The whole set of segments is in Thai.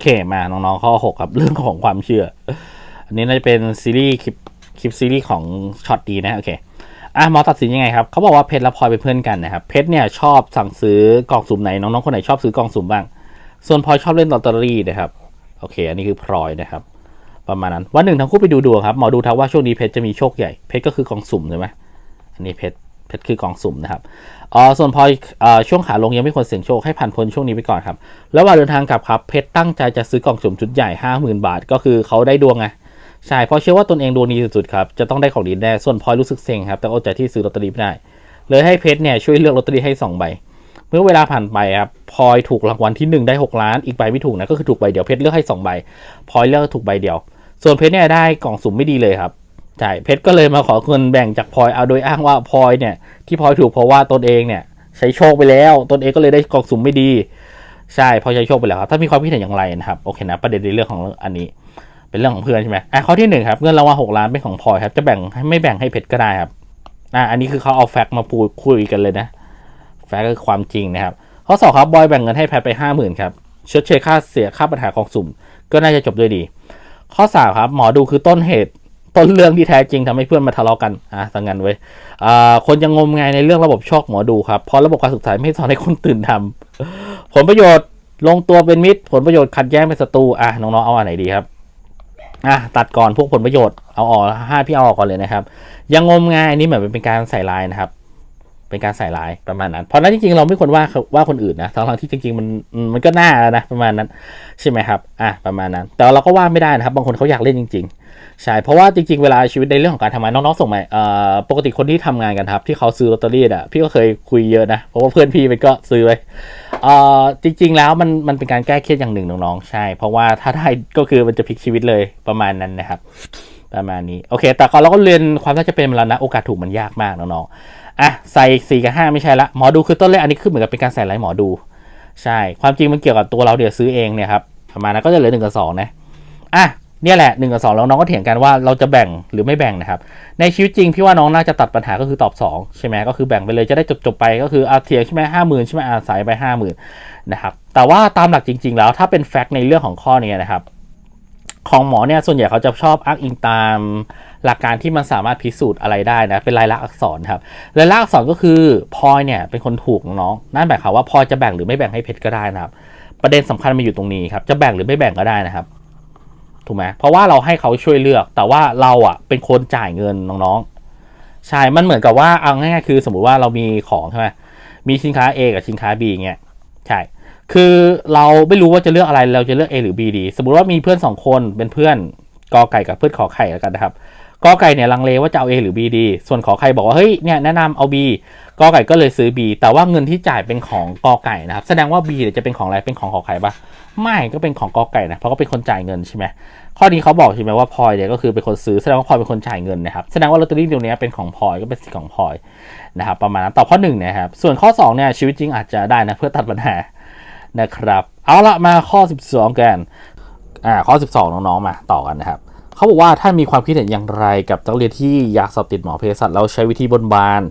เคมาน้องๆข้อหกครับเรื่องของความเชื่อ อันนี้น่าจะเป็นซีรีส์คลิปคลิปซีรีส์ของช็อตดีนะโอเคอะหมอตัดสินยังไงครับเขาบอกว่าเพชรและพลอยเป็นเพื่อนกันนะครับเพชรเนี่ยชอบสั่งซื้อกล่องสุ่มไหนน้องๆคนไหนชอบซื้อกล่องสุ่มบ้าง ส่วนพลอยชอบเล่นลอตเตอรี่นะครับโอเค อันนี้คือพลอยนะครับ ประมาณนั้นวันหนึ่งทั้งคู่ไปดูดวงครับหมอดูทักว่าช่วงนี้เพชรจะมีโชคใหญ่เพชรก็คือกล่องสุ่มใช่ไหมอันนี้เพชร เพชรคือกองสุ่มนะครับอ๋อส่วนพลอยเอ่อช่วงขาลงยังไม่ควรเสี่ยงโชคให้ผ่านพ้นช่วงนี้ไปก่อนครับ แล้ววันเดินทางกลับครับเพชรตั้งใจจะซื้อกล่องสุ่มชุดใหญ่ห้าหมื่นบาท ก็คือเขาได้ดวงไงใช่เพราะเชื่อว่าตนเองดวงดีสุดๆครับจะต้องได้ของดีแน่ส่วนพลอยรู้สึกเซ็งครับแต่อดใจที่ซื้อลอตเตอรี่ไม่ได้เลยให้เพชรเนี่ยช่วยเลือกลอตเตอรี่ให้สองใบเมื่อเวลาผ่านไปครับพลอยถูกรางวัลที่หนึ่งได้หกล้าน อีกใบไม่ถูกนะก็คือถูกใบเดียวเพชรเลือกให้สองใบพลอยเลือกถูกใบเดียว ส่วนเพชรเนี่ยได้กล่องสุ่มไม่ดีเลยครับ ใช่เพชรก็เลยมาขอเงินแบ่งจากพลอยเอาโดยอ้างว่าพลอยเนี่ย ที่พลอยถูกเพราะว่าตนเองเนี่ยใช้โชคไปแล้วตนเองก็เลยได้กองสุ่มไม่ดี ใช่พอใช้โชคไปแล้วครับถ้ามีความคิดเห็นอย่างไรนะครับโอเคนะประเด็นในเรื่องของอันนี้ เป็นเรื่องของเพื่อนใช่ไหมอะข้อที่หนึ่งครับเงินรางวัลหกล้านเป็นของพลอยครับจะแบ่งให้ไม่แบ่งให้เพชรก็ได้ครับอะอันนี้คือเขาเอาแฟกต์มาพูดคุยกันเลยนะ แฟกต์คือความจริงนะครับข้อสองครับบอยแบ่งเงินให้แพทไปห้าหมื่นครับชดเชยค่าเสียค่าปัญหาของสุ่ม ก็น่าจะจบด้วยดี ข้อสามครับหมอดูคือต้นเหตุ ต้นเรื่องที่แท้จริงทำให้เพื่อนมาทะเลาะกันอะสังกันไว้ยอ่าคนยังงมงายในเรื่องระบบโชคหมอดูครับเพราะระบบการศึกษาไม่สอนให้คนตื่นทำผลประโยชน์ลงตัวเป็นมิตร ผลประโยชน์ขัดแย้งเป็นศัตรูอะน้องๆเอาอันไหนดีครับอะตัดก่อนพวกผลประโยชน์เอาออกห้าพี่เอาออกก่อนเลยนะครับ ยังงมงายอันนี้เหมือนเป็นการใส่ลายนะครับเป็นการใส่ลายประมาณนั้น เพราะนั้นจริงๆเราไม่ควรว่าว่าคนอื่นนะทั้งที่จริงๆมันมันก็น่าแล้วนะประมาณนั้นใช่ไหมครับ อะประมาณนั้น แต่เราก็ว่าไม่ได้นะครับ บางคนเขาอยากเล่นจริง ใช่ เพราะว่าจริงๆ เวลาชีวิตในเรื่องของการทำงานน้องๆ ส่งมาปกติคนที่ทำงานกันครับ ที่เขาซื้อลอตเตอรี่อะพี่ก็เคยคุยเยอะนะ เพราะว่าเพื่อนพี่มันก็ซื้อไว้เอ่อจริงๆ แล้วมันมันเป็นการแก้เครียดอย่างหนึ่งน้องๆ ใช่ เพราะว่าถ้าได้ก็คือมันจะพลิกชีวิตเลยประมาณนั้นนะครับ ประมาณนี้ โอเค แต่ก่อนเราก็เรียนความน่าจะเป็นมาแล้วนะ โอกาสถูกมันยากมากน้องๆ อะ ใส่สี่กับห้าไม่ใช่ละ หมอดูคือต้นเลขอันนี้คือเหมือนกับเป็นการใส่ไลน์หมอดู ใช่ ความจริงมันเกี่ยวกับตัวเราเดี๋ยวซื้อเองเนี่ยครับ ประมาณนั้นก็จะเหลือหนึ่งกับสองนะ อะ เนี่ยแหละหนึ่งกับสองแล้วน้องก็เถียงกันว่าเราจะแบ่งหรือไม่แบ่งนะครับ ในชีวิตจริงพี่ว่าน้องน่าจะตัดปัญหาก็คือตอบสองใช่ไหมก็คือแบ่งไปเลยจะได้จบๆไปก็คืออาเถียงใช่ไหมห้าหมื่นใช่ไหมอาสายไปห้าหมื่นนะครับแต่ว่าตามหลักจริง ๆ แล้วถ้าเป็นแฟกต์ในเรื่องของข้อนี้นะครับของหมอเนี่ยส่วนใหญ่เขาจะชอบอ้างอิงตามหลักการที่มันสามารถพิสูจน์อะไรได้นะเป็นลายลักษณ์อักษรครับลายลักษณ์อักษรก็คือพอยเนี่ยเป็นคนถูกน้องนั่นหมายความว่าพอยจะแบ่งหรือไม่แบ่งให้เพชรก็ได้นะครับ ประเด็นสำคัญมันอยู่ตรงนี้ครับจะแบ่งหรือไม่แบ่งก็ได้นะครับ ถูกไหมเพราะว่าเราให้เขาช่วยเลือก แต่ว่าเราอะเป็นคนจ่ายเงินน้องๆใช่มันเหมือนกับว่าเอาง่ายๆคือ สมมุติว่าเรามีของใช่ไหมมีสินค้า A กับสินค้า B เงี้ยใช่ คือเราไม่รู้ว่าจะเลือกอะไรเราจะเลือก A หรือ B ดี สมมุติว่ามีเพื่อนสองคนเป็นเพื่อนกอไก่กับเพื่อนขอไข่แล้วกันนะครับ กอไก่เนี่ยลังเลว่าจะเอา A หรือ B ดี ส่วนขอไข่บอกว่า เฮ้ย เนี่ยแนะนำเอา B กอไก่ก็เลยซื้อ B แต่ว่าเงินที่จ่ายเป็นของกอไก่นะครับ แสดงว่า B เนี่ยจะเป็นของอะไร เป็นของขอไข่ปะไม่ก็เป็นของกอไก่นะ เพราะก็เป็นคนจ่ายเงินใช่ไหม ข้อนี้เขาบอกใช่ไหมว่าพลอยเนี่ยก็คือเป็นคนซื้อ แสดงว่าพลอยเป็นคนจ่ายเงินนะครับ แสดงว่าลอตเตอรี่ตัวนี้เป็นของพลอยก็เป็นสิทธิ์ของพลอยนะครับ ประมาณนั้น ตอบข้อหนึ่งนะครับ ส่วนข้อสองเนี่ยชีวิตจริงอาจจะได้นะเพื่อตัดปัญหานะครับ เอาละมาข้อ 12 กัน อ่า ข้อ 12 น้องๆ มาต่อกันนะครับ เขาบอกว่าถ้ามีความคิดเห็นอย่างไรกับนักเรียนที่อยากสอบติดหมอเภสัชเราใช้วิธีบนบาน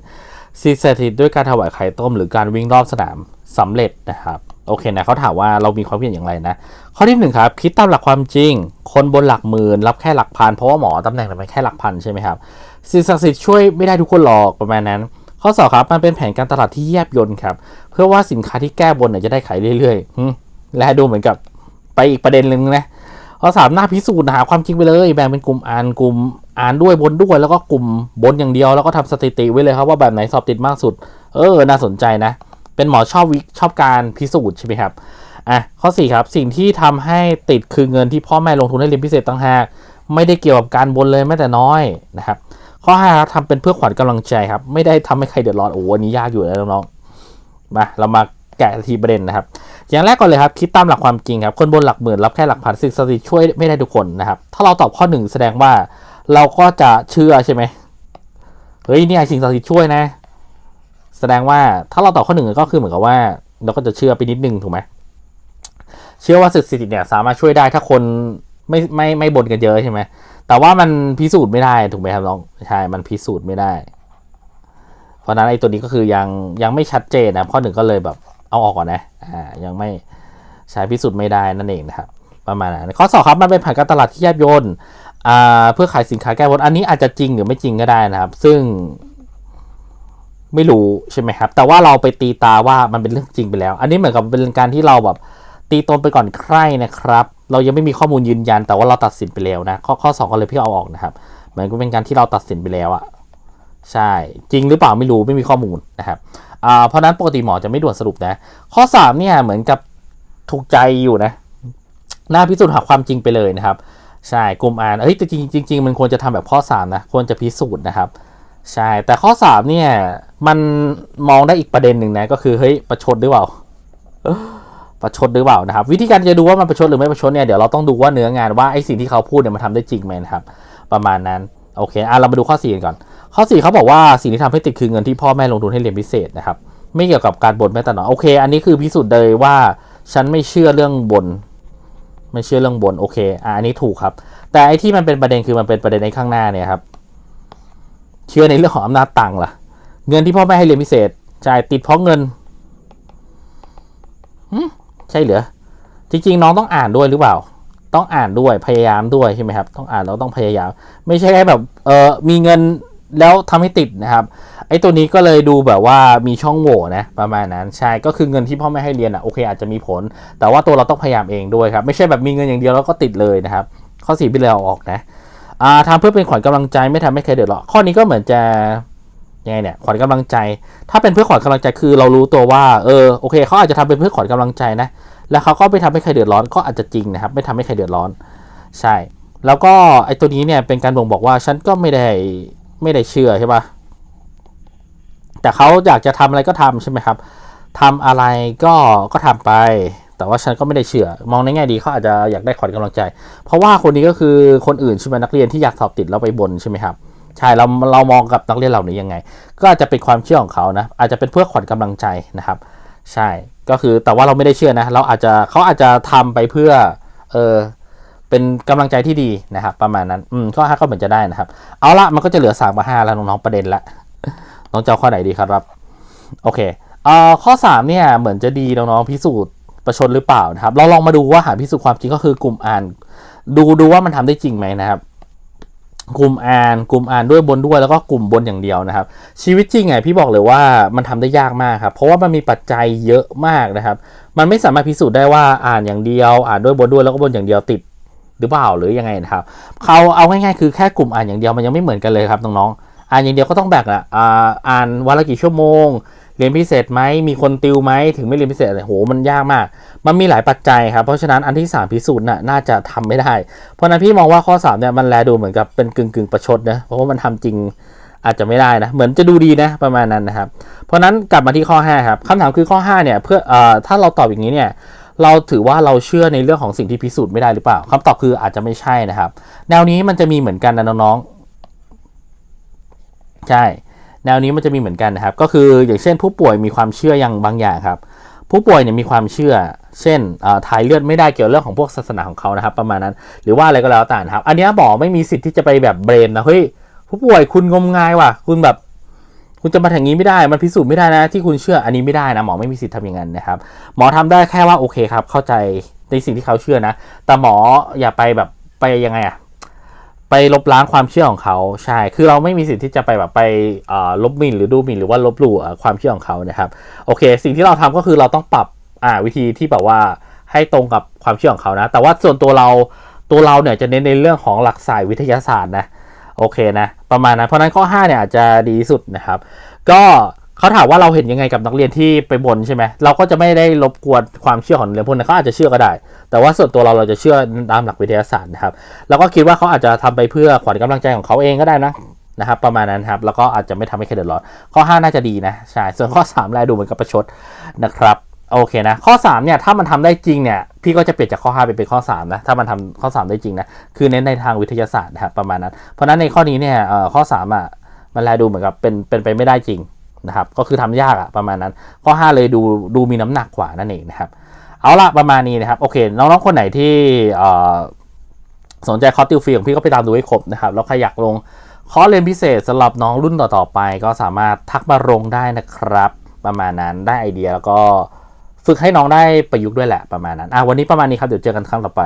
สิ่งศักดิ์สิทธิ์ด้วยการถวายไข่ต้ม หรือการวิ่งรอบสนามสำเร็จนะครับโอเคนะเขาถามว่าเรามีความคิดเห็นอย่างไรนะ ข้อที่หนึ่งครับคิดตามหลักความจริง คนบนหลักหมื่นรับแค่หลักพันเพราะว่าหมอตำแหน่งมันแค่หลักพันใช่ไหมครับสิ่งศักดิ์สิทธิ์ช่วยไม่ได้ทุกคนหรอกประมาณนั้น ข้อสองครับมันเป็นแผนการตลาดที่แยบยลครับเพื่อว่าสินค้าที่แก้บนเนี่ยจะได้ขายเรื่อยๆและดูเหมือนกับไปอีกประเด็นหนึ่งนะ ข้อสามหน้าพิสูจน์หาความจริงไปเลยแบ่งเป็นกลุ่มอ่านกลุ่มอ่านด้วยบนด้วย แล้วก็กลุ่มบนอย่างเดียวแล้วก็ทำสถิติไว้เลยครับว่าแบบไหนสอบติดมากสุด เออ น่าสนใจนะ เป็นหมอชอบวิชอบการพิสูจน์ใช่ไหมครับอะข้อ4ครับสิ่งที่ทำให้ติดคือเงินที่พ่อแม่ลงทุนให้เรียนพิเศษต่างหากไม่ได้เกี่ยวกับการบนเลยแม้แต่น้อยนะครับข้อ5ครับทำเป็นเพื่อขวัญกำลังใจครับไม่ได้ทำให้ใครเดือดร้อนโอ้โหอันนี้ยากอยู่นะน้องๆมาเรามา แกะทีประเด็นนะครับ อย่างแรกก่อนเลยครับคิดตามหลักความจริงครับคนบนหลักหมื่นรับแค่หลักพันสิ่งศักดิ์สิทธิ์ช่วยไม่ได้ทุกคนนะครับ ถ้าเราตอบข้อหนึ่งแสดงว่าเราก็จะเชื่อใช่ไหมเฮ้ยเนี่ยสิ่งศักดิ์สิทธิ์ช่วยนะ แสดงว่าถ้าเราตอบข้อหนึ่งก็คือเหมือนกับว่า เราก็จะเชื่อไปนิดนึงถูกไหมเชื่อว่าสิ่งศักดิ์สิทธิ์เนี่ยสามารถช่วยได้ถ้าคนไม่ไม่ไม่บ่นกันเยอะใช่ไหมแต่ว่ามันพิสูจน์ไม่ได้ถูกไหมครับน้องใช่มันพิสูจน์ไม่ได้ เพราะฉะนั้นไอ้ตัวนี้ก็คือยังยังไม่ชัดเจนนะข้อหนึ่งก็เลยแบบ เอาออกก่อนนะอ่ายังไม่ใช้พิสูจน์ไม่ได้นั่นเองนะครับประมาณนั้นข้อสองครับมันเป็นแผนการตลาดที่แยบยลอ่าเพื่อขายสินค้าแก้บนอันนี้อาจจะจริงหรือไม่จริงก็ได้นะครับ ซึ่งไม่รู้ใช่ไหมครับ แต่ว่าเราไปตีตาว่ามันเป็นเรื่องจริงไปแล้ว อันนี้เหมือนกับเป็นการที่เราแบบตีตนไปก่อนใครนะครับ เรายังไม่มีข้อมูลยืนยัน แต่ว่าเราตัดสินไปแล้วนะ ข้อข้อสองก็เลยพี่เอาออกนะครับ เหมือนกับเป็นการที่เราตัดสินไปแล้วอะใช่ จริงหรือเปล่าไม่รู้ไม่มีข้อมูลนะครับ เพราะนั้นปกติหมอจะไม่ด่วนสรุปนะ ข้อสามเนี่ยเหมือนกับถูกใจอยู่นะน่าพิสูจน์หาความจริงไปเลยนะครับ ใช่กลุ่มอ่านเฮ้ยแต่จริงจริงๆมันควรจะทำแบบข้อสามนะ ควรจะพิสูจน์นะครับ ใช่ แต่ข้อสามเนี่ย มันมองได้อีกประเด็นหนึ่งนะ ก็คือเฮ้ยประชดหรือเปล่าประชดหรือเปล่านะครับ วิธีการจะดูว่ามันประชดหรือไม่ประชดเนี่ยเดี๋ยวเราต้องดูว่าเนื้องานว่าไอ้สิ่งที่เขาพูดเนี่ยมันทำได้จริงไหมนะครับ ประมาณนั้นโอเคอะเรามาดูข้อ4กันก่อน ข้อ4เขาบอกว่าสิ่งที่ทำให้ติดคือเงินที่พ่อแม่ลงทุนให้เรียนพิเศษนะครับ ไม่เกี่ยวกับการบ่นแม้แต่น้อยโอเค อันนี้คือพิสูจน์เลยว่า ฉันไม่เชื่อเรื่องบน่นไม่เชื่อเรื่องบน่นโอเคอะอันนี้ถูกครับ แต่ไอ้ที่มันเป็นประเด็นคือมันเป็นประเด็นในข้างหน้าเนี่ยครับ เชื่อในเรื่องของอำนาจตังค์ล่ะ เงินที่พ่อแม่ให้เรียนพิเศษจ่ายติดเพราะเงินใช่เหรอจริงๆน้องต้องอ่านด้วยหรือเปล่า ต้องอ่านด้วยพยายามด้วยใช่ไหมครับ ต้องอ่านแล้วต้องพยายาม ไม่ใช่แค่แบบเออมีเงิน แล้วทำให้ติดนะครับ ไอ้ตัวนี้ก็เลยดูแบบว่ามีช่องโหว่นะประมาณนั้นใช่ก็คือเงินที่พ่อแม่ให้เรียนอะโอเคอาจจะมีผล แต่ว่าตัวเราต้องพยายามเองด้วยครับ ไม่ใช่แบบมีเงินอย่างเดียวแล้วก็ติดเลยนะครับ ข้อสี่พี่เลยเอาออกนะอ่าทำเพื่อเป็นขวัญกำลังใจไม่ทำให้ใครเดือดร้อนข้อนี้ก็เหมือนจะยังไงเนี่ยขวัญกำลังใจ ถ้าเป็นเพื่อขวัญกำลังใจคือเรารู้ตัวว่าเออโอเคเขาอาจจะทำเป็นเพื่อขวัญกำลังใจนะ แล้วเขาก็ไม่ทำให้ใครเดือดร้อนก็อาจจะจริงนะครับ ไม่ทำให้ใครเดือดร้อน ใช่ แล้วก็ไอ้ตัวนี้เนี่ยเป็นการบ่งบอกว่าฉันก็ไม่ได้ ไม่ได้เชื่อใช่ปะแต่เขาอยากจะทำอะไรก็ทำใช่ไหมครับทำอะไรก็ก็ทำไป แต่ว่าฉันก็ไม่ได้เชื่อ มองในแง่ดีเขาอาจจะอยากได้ขวัญกำลังใจ เพราะว่าคนนี้ก็คือคนอื่นใช่ไหมนักเรียนที่อยากสอบติดแล้วไปบนใช่ไหมครับใช่เราเรามองกับนักเรียนเหล่านี้ยังไง ก็อาจจะเป็นความเชื่อของเขานะอาจจะเป็นเพื่อขวัญกำลังใจนะครับ ใช่ก็คือแต่ว่าเราไม่ได้เชื่อนะ เราอาจจะเขาอาจจะทำไปเพื่อเออ เป็นกำลังใจที่ดีนะครับ ประมาณนั้นอืมข้อห้าก็เหมือนจะได้นะครับ เอาละมันก็จะเหลือสามกับห้าแล้วน้องๆประเด็นละน้องเจะเอาข้อไหนดีครับ โอเคเอ่อข้อสามเนี่ยเหมือนจะดีน้องๆพิสูจน์ประชดหรือเปล่านะครับ เราลองมาดูว่าหาพิสูจน์ความจริงก็คือกลุ่มอ่าน ดูดูว่ามันทำได้จริงไหมนะครับกลุ่มอ่านกลุ่มอ่านด้วยบนด้วยแล้วก็กลุ่มบนอย่างเดียวนะครับ ชีวิตจริงไงพี่บอกเลยว่ามันทำได้ยากมากครับเพราะว่ามันมีปัจจัยเยอะมากนะครับ มันไม่สามารถพิสูจน์ได้ว่าอ่านอย่างเดียว อ่านด้วยบนด้วยแล้วก็บนอย่างเดียวติด หรือเปล่าหรือยังไงนะครับเขาเอาง่ายๆคือแค่กลุ่มอ่านอย่างเดียวมันยังไม่เหมือนกันเลยครับน้องๆอ่านอย่างเดียวก็ต้องแบ่งอะอ่าอ่านวันละกี่ชั่วโมง เรียนพิเศษไหมมีคนติวไหมถึงไม่เรียนพิเศษอะไรโหมันยากมาก มันมีหลายปัจจัยครับเพราะฉะนั้นอันที่ 3 พิสูจน์น่ะน่าจะทำไม่ได้ เพราะนั้นพี่มองว่าข้อ3เนี่ยมันแลดูเหมือนกับเป็นกึ่งกึ่งประชดนะเพราะว่ามันทำจริงอาจจะไม่ได้นะ เหมือนจะดูดีนะประมาณนั้นนะครับ เพราะฉะนั้นกลับมาที่ข้อ 5 ครับคำถามคือข้อ 5 เนี่ยเพื่อเอ่อถ้าเราตอบอย่างนี้เนี่ย เราถือว่าเราเชื่อในเรื่องของสิ่งที่พิสูจน์ไม่ได้หรือเปล่าคำตอบคืออาจจะไม่ใช่นะครับ แนวนี้มันจะมีเหมือนกันนะน้องๆ ใช่ แนวนี้มันจะมีเหมือนกันนะครับ ก็คืออย่างเช่นผู้ป่วยมีความเชื่ออย่างบางอย่างครับ ผู้ป่วยเนี่ยมีความเชื่อ เช่นถ่ายเลือดไม่ได้เกี่ยวเรื่องของพวกศาสนาของเขานะครับ ประมาณนั้น หรือว่าอะไรก็แล้วแต่นะครับ อันนี้หมอไม่มีสิทธิ์ที่จะไปแบบเบรมนะเฮ้ยผู้ป่วยคุณงมงายว่ะ คุณแบบ คุณจะมาอย่างนี้ไม่ได้ มันพิสูจน์ไม่ได้นะที่คุณเชื่ออันนี้ไม่ได้นะหมอไม่มีสิทธิ์ทำอย่างนั้นนะครับ หมอทำได้แค่ว่าโอเคครับ เข้าใจในสิ่งที่เขาเชื่อนะ แต่หมออย่าไปแบบไปยังไงอะไปลบล้างความเชื่อของเขาใช่ คือเราไม่มีสิทธิ์ที่จะไปแบบไปลบหมิ่นหรือดูหมิ่นหรือว่าลบหลู่ความเชื่อของเขานะครับโอเค สิ่งที่เราทำก็คือเราต้องปรับอ่าวิธีที่แบบว่าให้ตรงกับความเชื่อของเขานะ แต่ว่าส่วนตัวเราตัวเราเนี่ยจะเน้นในเรื่องของหลักสายวิทยาศาสตร์นะ โอเคนะ ประมาณนั้นเพราะนั้นข้อ 5 เนี่ยอาจจะดีสุดนะครับ ก็เขาถามว่าเราเห็นยังไงกับนักเรียนที่ไปบนใช่ไหมเราก็จะไม่ได้รบกวนความเชื่อของนักเรียนพวกนั้นเขาอาจจะเชื่อก็ได้ แต่ว่าส่วนตัวเราเราจะเชื่อตามหลักวิทยาศาสตร์นะครับ แล้วก็คิดว่าเขาอาจจะทำไปเพื่อขวัญกำลังใจของเขาเองก็ได้นะนะครับประมาณนั้นครับแล้วก็อาจจะไม่ทำให้ใครเดือดร้อนข้อ 5 น่าจะดีนะใช่ส่วนข้อ 3แลดูเหมือนกับประชดนะครับ โอเคนะ ข้อ3เนี่ยถ้ามันทำได้จริงเนี่ยพี่ก็จะเปลี่ยนจากข้อ 5 ไปเป็นข้อ3นะถ้ามันทำข้อ 3 ได้จริงนะคือเน้นในทางวิทยาศาสตร์นะครับประมาณนั้น เพราะฉะนั้นในข้อนี้เนี่ยเอ่อข้อ3อะมันแลดูเหมือนกับเป็นเป็นไปไม่ได้จริงนะครับก็คือทำยากอะประมาณนั้น ข้อ 5 เลยดูดูมีน้ำหนักกว่านั่นเองนะครับเอาละประมาณนี้นะครับโอเคน้องๆคนไหนที่สนใจคอร์สติวฟรีของพี่ก็ไปตามดูให้ครบนะครับแล้วใครอยากลงคอร์สเรียนพิเศษสำหรับน้องรุ่นต่อๆไป ก็สามารถทักมาลงได้นะครับ ประมาณนั้นได้ไอเดียแล้วก็ ฝึกให้น้องได้ประยุกต์ด้วยแหละประมาณนั้นอะวันนี้ประมาณนี้ครับเดี๋ยวเจอกันครั้งต่อไป